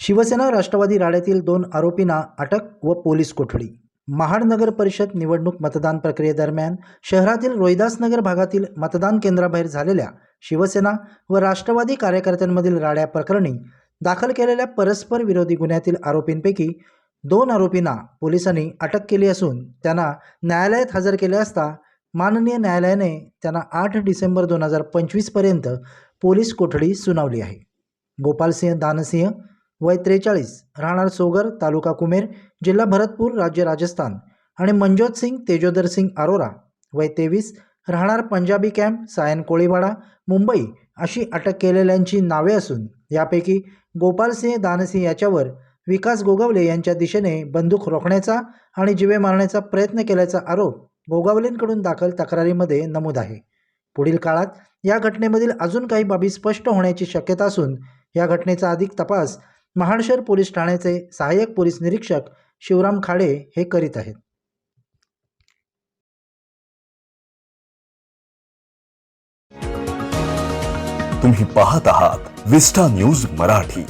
शिवसेना राष्ट्रवादी राड्यातील दोन आरोपींना अटक व पोलीस कोठडी. महाड नगर परिषद निवडणूक मतदान प्रक्रियेदरम्यान शहरातील रोहिदासनगर भागातील मतदान केंद्राबाहेर झालेल्या शिवसेना व राष्ट्रवादी कार्यकर्त्यांमधील राड्या प्रकरणी दाखल केलेल्या परस्पर विरोधी गुन्ह्यातील आरोपींपैकी दोन आरोपींना पोलिसांनी अटक केली असून त्यांना न्यायालयात हजर केले असता माननीय न्यायालयाने त्यांना आठ डिसेंबर दोन हजार पंचवीसपर्यंत पोलीस कोठडी सुनावली आहे. गोपालसिंह दानसिंह वय त्रेचाळीस राहणार सोगर तालुका कुमेर जिल्हा भरतपूर राज्य राजस्थान. आणि मनजोत सिंग तेजोदर सिंग अरोरा. वय तेवीस राहणार पंजाबी कॅम्प सायन कोळीवाडा मुंबई अशी अटक केलेल्यांची नावे असून यापैकी गोपालसिंह दानसिंह याच्यावर विकास गोगावले यांच्या दिशेने बंदूक रोखण्याचा आणि जिवे मारण्याचा प्रयत्न केल्याचा आरोप गोगावलेंकडून दाखल तक्रारीमध्ये नमूद आहे. पुढील काळात या घटनेमधील अजून काही बाबी स्पष्ट होण्याची शक्यता असून या घटनेचा अधिक तपास महाडशहर पोलीस ठाण्याचे सहाय्यक पोलीस निरीक्षक शिवराम खाडे हे करीत आहेत. तुम्ही पाहत आहात विस्टा न्यूज मराठी.